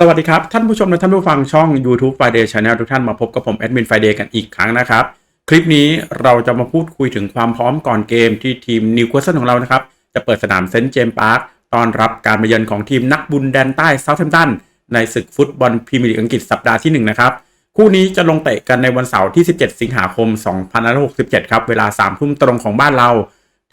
สวัสดีครับ ท่านผู้ชมและท่านผู้ฟังช่อง YouTube Friday Channel ทุกท่านมาพบกับผมแอดมิน Friday กันอีกครั้งนะครับ คลิปนี้เราจะมาพูดคุยถึงความพร้อมก่อนเกมที่ทีมนิวคาสเซิลของเรานะครับ จะเปิดสนามเซนต์เจมส์พาร์คต้อนรับการมาเยือนของทีมนักบุญแดนใต้เซาท์แฮมป์ตันในศึกฟุตบอลพรีเมียร์ลีกอังกฤษสัปดาห์ที่ 1 นะครับ คู่นี้จะลงเตะกันในวันเสาร์ที่ 17 สิงหาคม 2567 ครับเวลา3ทุ่มตรงของบ้านเรา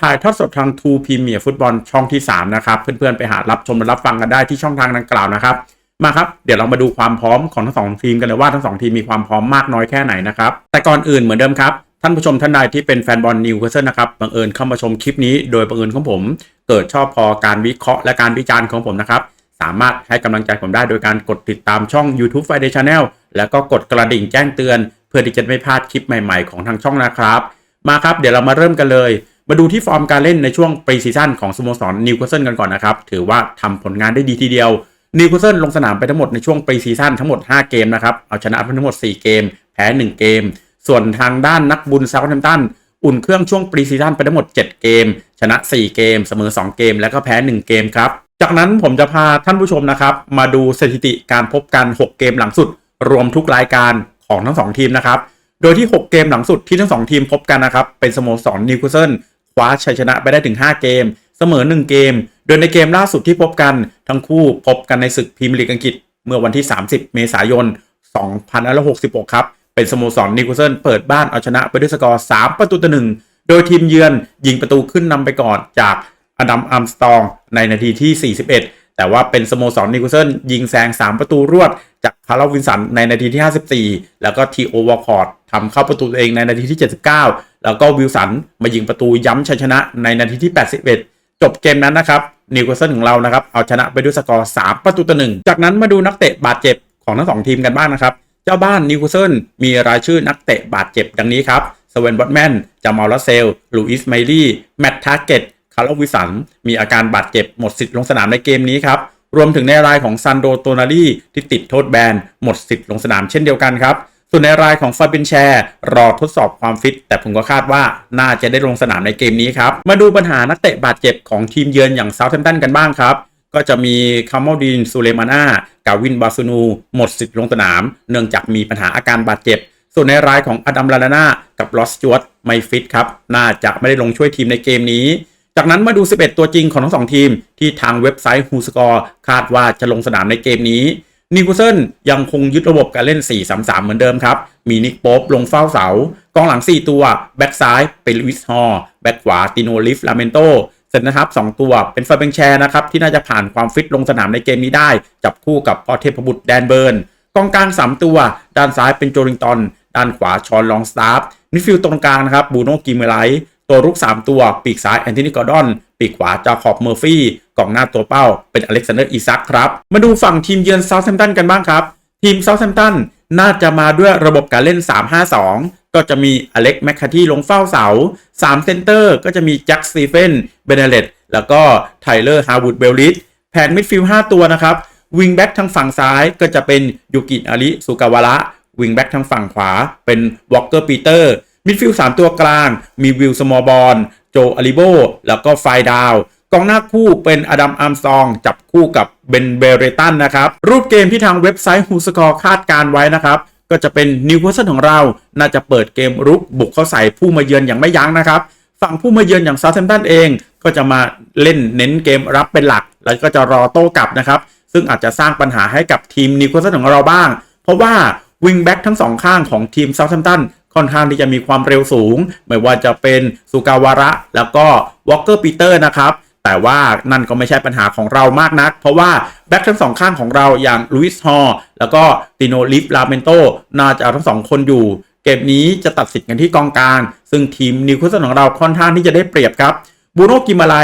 ถ่ายทอดสดทางทูพรีเมียร์ฟุตบอลช่องที่3นะครับเพื่อนๆไปหารับชมและรับฟังกันได้ที่ช่องทางดังกล่าวนะครับ มาครับ เดี๋ยวเรามาดูความพร้อมของทั้งสองทีมกันเลยว่าทั้งสองทีมมีความพร้อมมากน้อยแค่ไหนนะครับ แต่ก่อนอื่นเหมือนเดิมครับท่านผู้ชมท่านใดที่เป็นแฟนบอลนิวคาสเซิลนะครับบังเอิญเข้ามาชมคลิปนี้โดยบังเอิญของผม เกิดชอบพอการวิเคราะห์และการวิจารณ์ของผมนะครับสามารถให้กำลังใจผมได้โดยการกดติดตามช่อง YouTube Friday Channel แล้วก็กดกระดิ่งแจ้งเตือน เพื่อที่จะไม่พลาดคลิปใหม่ๆของทางช่องนะครับ มาครับเดี๋ยวเรามาเริ่มกันเลย มาดูที่ฟอร์มการเล่นในช่วงปรีซีซั่นของสโมสรนิวคาสเซิลกันก่อนนะครับ ถือว่าทำผลงานได้ดีทีเดียว นิวคาสเซิลลงสนามไปทั้งหมดในช่วงปรีซีซั่นทั้งหมด 5 เกมนะครับ เอาชนะไปทั้งหมด 4 เกม แพ้ 1 เกม ส่วนทางด้านนักบุญเซาท์แฮมป์ตันอุ่นเครื่องช่วงปรีซีซั่นไปทั้งหมด 7 เกม ชนะ 4 เกม เสมอ 2 เกม แล้วก็แพ้ 1 เกมครับ จากนั้นผมจะพาท่านผู้ชมนะครับ มาดูสถิติการพบกัน 6 เกมหลังสุด รวมทุกรายการของทั้ง 2 ทีมนะครับ โดยที่ 6 เกมหลังสุดที่ทั้ง 2 ทีมพบกันนะครับ เป็นสโมสรนิวคาสเซิลคว้าชัยชนะไปได้ถึง 5 เกม เสมอ 1 เกม โดยในเกมล่าสุดที่พบกันทั้งคู่พบกันในศึกพรีเมียร์ลีกอังกฤษ เมื่อวันที่ 30 เมษายน 2566 ครับ เป็นสโมสรนิวคาสเซิลเปิดบ้านเอาชนะไปด้วยสกอร์ 3 ประตูต่อหนึ่งโดยทีมเยือนยิงประตูขึ้นนำไปก่อนจากอดัมอัมสตองในนาทีที่ 41 แต่ว่าเป็นสโมสรนิวคาสเซิลยิงแซง 3 ประตูรวดจากคาร์ลวินสันในนาทีที่ 54 แล้วก็ทีโอวอร์คอร์ดทำเข้าประตูเองในนาทีที่ 79 แล้วก็วิลสันมายิงประตูย้ำชัยชนะในนาทีที่ 81 จบเกมนั้นนะครับนิวคาสเซิลของเรานะครับเอาชนะไปด้วยสกอร์3ประตูต่อหนึ่งจากนั้นมาดูนักเตะบาดเจ็บของทั้งสองทีมกันบ้างนะครับ เจ้าบ้านนิวคาสเซิลมีรายชื่อนักเตะบาดเจ็บดังนี้ครับสเวนบอตแมนจามาลเซลลูอิสไมลี่แมตทาร์เกตคาร์ลวิสันมีอาการบาดเจ็บหมดสิทธิ์ลงสนามในเกมนี้ครับรวมถึงในรายของซันโดโตนารีที่ติดโทษแบนหมดสิทธิ์ลงสนามเช่นเดียวกันครับ ส่วนในรายของฟาบินแชร์รอทดสอบความฟิต แต่ผมก็คาดว่าน่าจะได้ลงสนามในเกมนี้ครับ มาดูปัญหานักเตะบาดเจ็บของทีมเยือนอย่างเซาท์แฮมป์ตันกันบ้างครับ ก็จะมีคาร์มอลดินซูเลมาน่ากาวินบาซูนู หมดสิทธิ์ลงสนาม เนื่องจากมีปัญหาอาการบาดเจ็บ ส่วนในรายของอดัมลาลาน่ากับลอสจวตไม่ฟิตครับน่าจะไม่ได้ลงช่วยทีมในเกมนี้จากนั้นมาดู 11 ตัวจริงของทั้งสองทีม ที่ทางเว็บไซต์ฮูสกอร์คาดว่าจะลงสนามในเกมนี้ นิคาสเซิลยังคงยึดระบบการเล่น 4-3-3 เหมือนเดิมครับ มีนิกโป๊ปลงเฝ้าเสา กองหลัง 4 ตัว แบ็กซ้ายเป็นลุยส์ฮอร์แบ็กขวาติโนลิฟลาเมนโตเสรนะครับ 2 ตัวเป็นฟาเบงแชร์นะครับ ที่น่าจะผ่านความฟิตลงสนามในเกมนี้ได้ จับคู่กับพอเทพบุตรแดนเบิร์น กองกลาง 3 ตัว ด้านซ้ายเป็นโจลิงตัน ด้านขวาชอนลองสตาร์ฟมิดฟิลด์ตรงกลางนะครับบูโน่กิมเมไลท์ตัวรุก 3 ตัว ปีกซ้ายแอนโทนีกอร์ดอน ปีกขวาจาคอบเมอร์ฟี่ กองหน้าตัวเป้าเป็นอเล็กซานเดอร์อีซักครับ มาดูฝั่งทีมเยือนเซาท์แฮมป์ตันกันบ้างครับ ทีมเซาท์แฮมป์ตันน่าจะมาด้วยระบบการเล่น 3-5-2 ก็จะมีอเล็กแมคคาที่ลงเฝ้าเสา 3 เซนเตอร์ก็จะมีแจ็คสตีเฟนเบเนเลตแล้วก็ไทเลอร์ฮาวูดเบลลิสแผนมิดฟิลด์5ตัวนะครับวิงแบ็กทางฝั่งซ้ายก็จะเป็นยูกิอาริสุกาวาระวิงแบ็กทางฝั่งขวาเป็นวอลเกอร์ปีเตอร์มิดฟิลด์3ตัวกลาง มีวิลสมอลบอลโจอาริโบแล้วก็ไฟดาว กองหน้าคู่เป็นอดัมอาร์มซองจับคู่กับเบนเบเรตันนะครับ รูปเกมที่ทางเว็บไซต์ฮูสกอร์คาดการไว้นะครับ ก็จะเป็นนิวคาสเซิลของเรา น่าจะเปิดเกมรุกบุกเข้าใส่ผู้มาเยือนอย่างไม่ยั้งนะครับ ฝั่งผู้มาเยือนอย่างซาเ a มตันเองก็จะมาเล่นเน้นเกมรับเป็นหลัก แล้วก็จะรอโต้กลับนะครับ ซึ่งอาจจะสร้างปัญหาให้กับทีมนิวคาสเซิลของเราบ้าง เพราะว่าวิงแบ็กทั้งสองข้างของทีมซาเ a มตันค่อนข้างที่จะมีความเร็วสูง ไม่ว่าจะเป็นสุกาวาระ แล้วก็วอลเกอร์ปีเตอร์นะครับ แต่ว่านั่นก็ไม่ใช่ปัญหาของเรามากนัก เพราะว่าแบ็คทั้งสองข้างของเราอย่างลุยส์ฮอร์แล้วก็ติโนลิฟลาเมนโตน่าจะเอาทั้งสองคนอยู่ เกมนี้จะตัดสินกันที่กองกลาง ซึ่งทีมนิวคาสเซิลของเราค่อนข้างที่จะได้เปรียบครับบูโนกิมาไล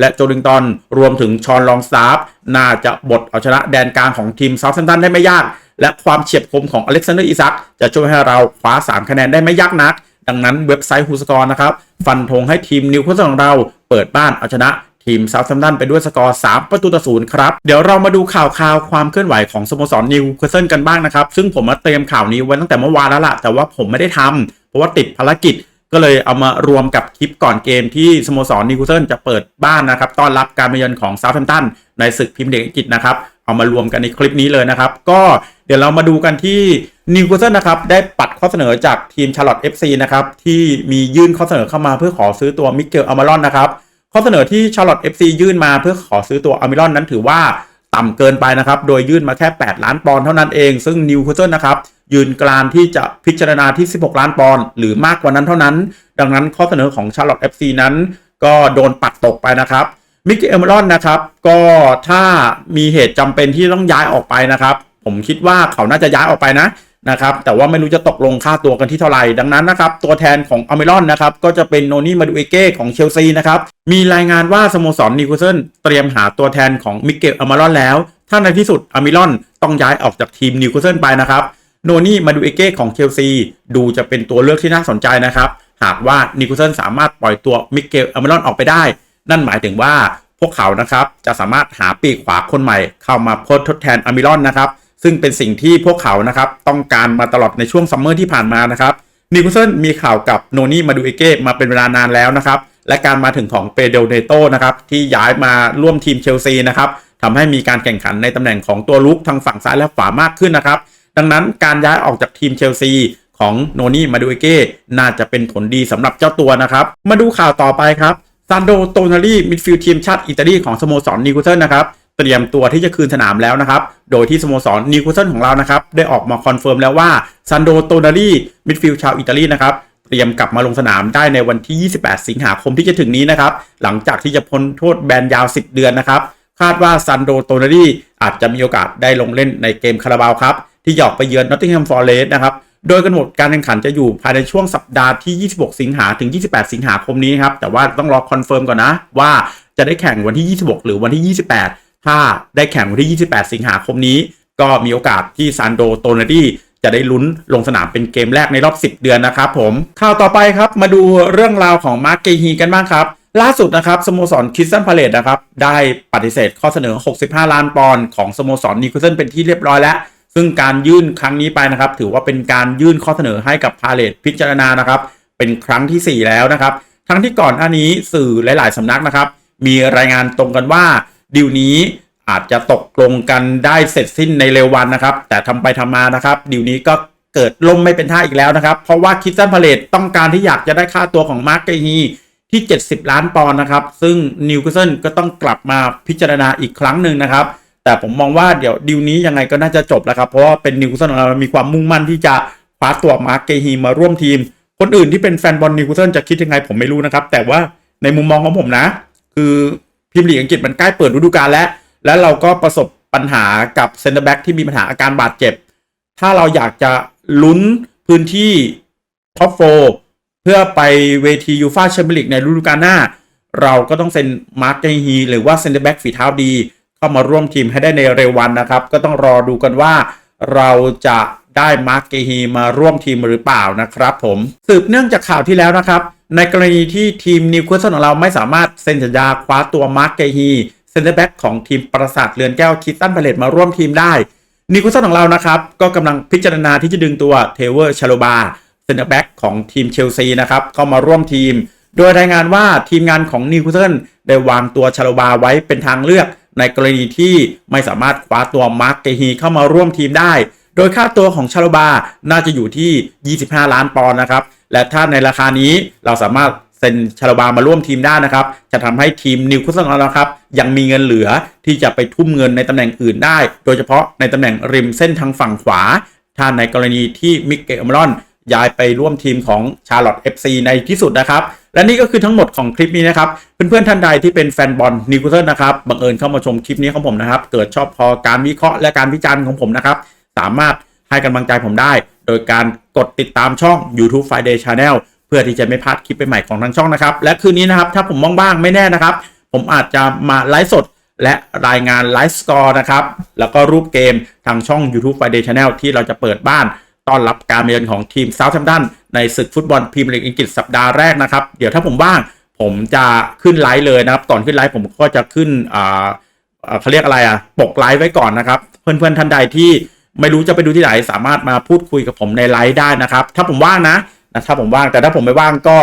และโจลิงตันรวมถึงชอนลองซาร์ฟน่าจะบดเอาชนะแดนกลางของทีมเซาท์แฮมตันได้ไม่ยาก และความเฉียบคมของอเล็กซานเดอร์อิซักจะช่วยให้เราคว้า 3 คะแนนได้ไม่ยากนัก ดังนั้นเว็บไซต์ฮูสกอร์นะครับ ฟันธงให้ทีมนิวคาสเซิลของเราเปิดบ้านเอาชนะ ทีมเซาท์แฮมป์ตันไปด้วยสกอร์ 3 ประตูต่อศูนย์ครับ เดี๋ยวเรามาดูข่าวข่าวความเคลื่อนไหวของสโมสรนิวคาสเซิลกันบ้างนะครับ ซึ่งผมมาเตรียมข่าวนี้ไว้ตั้งแต่เมื่อวานแล้วล่ะ แต่ว่าผมไม่ได้ทำเพราะว่าติดภารกิจก็เลยเอามารวมกับคลิปก่อนเกมที่สโมสรนิวคาสเซิลจะเปิดบ้านนะครับต้อนรับการมาเยือนของเซาท์แฮมป์ตันในศึกพรีเมียร์ลีกอังกฤษนะครับเอามารวมกันในคลิปนี้เลยนะครับ ก็เดี๋ยวเรามาดูกันที่นิวคาสเซิลนะครับได้ปัดข้อเสนอจากทีมชาร์ลอต FC นะครับที่มียื่นข้อเสนอเข้ามาเพื่อขอซื้อตัวมิเกลอามารอนนะครับ ข้อเสนอที่ชาร์ลอต FC ยื่นมาเพื่อขอซื้อตัวอามารอนนั้นถือว่าต่ำเกินไปนะครับ โดยยื่นมาแค่ 8 ล้านปอนด์เท่านั้นเอง ซึ่งนิวคาสเซิลนะครับ ยืนกรานที่จะพิจารณาที่ 16 ล้านปอนด์หรือมากกว่านั้นเท่านั้น ดังนั้นข้อเสนอของชาร์ลอต FC นั้น ก็โดนปัดตกไปนะครับมิกเกลเอมรอนนะครับ ก็ถ้ามีเหตุจำเป็นที่ต้องย้ายออกไปนะครับ ผมคิดว่าเขาน่าจะย้ายออกไปนะ นะครับแต่ว่าไม่รู้จะตกลงค่าตัวกันที่เท่าไหร่ดังนั้นนะครับตัวแทนของอเมรอนนะครับก็จะเป็นโนนี่มาดูเอเก้ของเชลซีนะครับมีรายงานว่าสโมสรนิวคาสเซิลเตรียมหาตัวแทนของมิกเกลอเมรอนแล้ว ถ้าในที่สุดอเมรอนต้องย้ายออกจากทีมนิวคาสเซิลไปนะครับโนนี่มาดูเอเก้ของเชลซีดูจะเป็นตัวเลือกที่น่าสนใจนะครับหากว่านิวคาสเซิลสามารถปล่อยตัวมิเกลอเมรอนออกไปได้ นั่นหมายถึงว่าพวกเขานะครับจะสามารถหาปีกขวาคนใหม่เข้ามาทดทดแทนอเมรอนนะครับ ซึ่งเป็นสิ่งที่พวกเขานะครับต้องการมาตลอดในช่วงซัมเมอร์ที่ผ่านมานะครับนิวคาสเซิลมีข่าวกับโนนี่มาดูเอเก้มาเป็นเวลานานแล้วนะครับและการมาถึงของเปโดลเนโตนะครับที่ย้ายมาร่วมทีมเชลซีนะครับทำให้มีการแข่งขันในตำแหน่งของตัวลุกทางฝั่งซ้ายและขวามากขึ้นนะครับดังนั้นการย้ายออกจากทีมเชลซีของโนนี่มาดูเอเก้น่าจะเป็นผลดีสำหรับเจ้าตัวนะครับ มาดูข่าวต่อไปครับซานโดโตนารีมิดฟิลด์ทีมชาติอิตาลีของสโมสรนิวคาสเซิลนะครับ เตรียมตัวที่จะคืนสนามแล้วนะครับ โดยที่สโมสรนิวคาสเซิลของเรานะครับ ได้ออกมาคอนเฟิร์มแล้วว่าซานโดโตนารีมิดฟิลด์ชาวอิตาลีนะครับเตรียมกลับมาลงสนามได้ในวันที่ 28 สิงหาคมที่จะถึงนี้นะครับ หลังจากที่จะพ้นโทษแบนยาว 10 เดือนนะครับ คาดว่าซันโดโตนารีอาจจะมีโอกาสได้ลงเล่นในเกมคาราบาวครับ ที่หยอกไปเยือนนอตติงแฮมฟอร์เรสต์นะครับ โดยกำหนดการแข่งขันจะอยู่ภายในช่วงสัปดาห์ที่ 26 สิงหาถึง 28 สิงหาคมนี้ครับ แต่ว่าต้องรอคอนเฟิร์มก่อนนะว่าจะได้แข่งวันที่ 26 หรือวันที่ 28 ถ้าได้แข่งวันที่ 28 สิงหาคมนี้ ก็มีโอกาสที่ซันโดโตนารีจะได้ลุ้นลงสนามเป็นเกมแรกในรอบ 10 เดือนนะครับผมข่าวต่อไปครับมาดูเรื่องราวของมาร์กเกฮีกันบ้างครับ ล่าสุดนะครับสโมสรคิสตันพาเลตนะครับได้ปฏิเสธข้อเสนอ 65 ล้านปอนด์ของสโมสรนิวคาสเซิลเป็นที่เรียบร้อยแล้ว ซึ่งการยื่นครั้งนี้ไปนะครับ ถือว่าเป็นการยื่นข้อเสนอให้กับพาเลตพิจารณานะครับ เป็นครั้งทีสี่4 แล้วนะครับทั้งที่ก่อนหน้านี้สื่อหลาย ๆ สำนักนะครับ มีรายงานตรงกันว่า ดีลนี้อาจจะตกลงกันได้เสร็จสิ้นในเร็ววันนะครับ แต่ทำไปทำมานะครับดีลนี้ก็เกิดล่มไม่เป็นท่าอีกแล้วนะครับ เพราะว่าคิสตันพาเลตต้องการที่อยากจะได้ค่าตัวของมาร์กเกฮีที่ 70 ล้านปอนด์นะครับ ซึ่งนิวคาสเซิลก็ต้องกลับมาพิจารณาอีกครั้งหนึ่งนะครับ แต่ผมมองว่าเดี๋ยวดีลนี้ยังไงก็น่าจะจบแล้วครับ เพราะว่าเป็นนิวคาสเซิลของเรามีความมุ่งมั่นที่จะคว้าตัวมาร์กเกฮีมาร่วมทีม คนอื่นที่เป็นแฟนบอลนิวคาสเซิลจะคิดยังไงผมไม่รู้นะครับ แต่ว่าในมุมมองของผมนะ คือ พรีมียร์ลีกอังกฤษมันใกล้เปิดฤดูกาลแล้ว แล้วเราก็ประสบปัญหากับเซนเตอร์แบ็กที่มีปัญหาอาการบาดเจ็บ ถ้าเราอยากจะลุ้นพื้นที่ท็อปโฟเพื่อไปเวทียูฟาแชมเปี้ยนลีกในฤดูกาลหน้า เราก็ต้องเซ็นมาร์กเกฮีหรือว่าเซนเตอร์แบ็กฝีเท้าดี เข้ามาร่วมทีมให้ได้ในเร็ววันนะครับ ก็ต้องรอดูกันว่าเราจะ ได้มาร์กเกฮีมาร่วมทีมหรือเปล่านะครับผมสืบเนื่องจากข่าวที่แล้วนะครับ ในกรณีที่ทีมนิวคาสเซิลของเราไม่สามารถเซ็นสัญญาคว้าตัวมาร์กเกฮีเซนเตอร์แบ็กของทีมปราสาทเรือนแก้วคิสตันพาเลตมาร่วมทีมได้นิวคาสเซิลของเรานะครับก็กำลังพิจารณาที่จะดึงตัวเทเวอร์ชาโลบาเซนเตอร์แบ็กของทีมเชลซีนะครับเข้ามาร่วมทีม โดยรายงานว่าทีมงานของนิวคาสเซิลได้วางตัวชาโลบาไว้เป็นทางเลือก ในกรณีที่ไม่สามารถคว้าตัวมาร์กเกฮีเข้ามาร่วมทีมได้ โดยค่าตัวของชาโลบา น่าจะอยู่ที่ 25 ล้านปอนด์นะครับ และถ้าในราคานี้เราสามารถเซ็นชาโลบามาร่วมทีมได้นะครับ จะทำให้ทีมนิวคาสเซิลขอรานะครับยังมีเงินเหลือที่จะไปทุ่มเงินในตำแหน่งอื่นได้ โดยเฉพาะในตำแหน่งริมเส้นทางฝั่งขวา ถ้าในกรณีที่มิกเกลอมรอนย้ายไปร่วมทีมของชาร์ลอต FC ในที่สุดนะครับ และนี่ก็คือทั้งหมดของคลิปนี้นะครับ เพื่อนๆท่านใดที่เป็นแฟนบอลนิวคาสเซิลนะครับบังเอิญเข้ามาชมคลิปนี้ของผมนะครับ เกิดชอบพอการวิเคราะห์และการวิจารณ์ของผมนะครับ สามารถให้กำลังใจผมได้ โดยการกดติดตามช่อง YouTube Friday Channel เพื่อที่จะไม่พลาดคลิปใหม่ของทางช่องนะครับ และคืนนี้นะครับถ้าผมว่างๆไม่แน่นะครับ ผมอาจจะมาไลฟ์สดและรายงานไลฟ์สกอร์นะครับ แล้วก็รูปเกมทางช่อง YouTube Friday Channel ที่เราจะเปิดบ้านต้อนรับการมาเยือนของทีมเซาท์แฮมป์ตันในศึกฟุตบอลพรีเมียร์ลีกอังกฤษสัปดาห์แรกนะครับ เดี๋ยวถ้าผมว่างผมจะขึ้นไลฟ์เลยนะครับ ตอนขึ้นไลฟ์ผมก็จะขึ้นอ่าเขาเรียกอะไรอะปกไลฟ์ไว้ก่อนนะครับ เพื่อนๆท่านใดที่ ไม่รู้จะไปดูที่ไหนสามารถมาพูดคุยกับผมในไลฟ์ได้นะครับ ถ้าผมว่างนะนะถ้าผมว่างแต่ถ้าผมไม่ว่างก็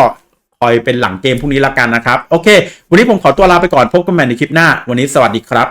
คอยเป็นหลังเกมพรุ่งนี้ละกันนะครับ โอเค วันนี้ผมขอตัวลาไปก่อนพบกันใหม่ในคลิปหน้า วันนี้สวัสดีครับ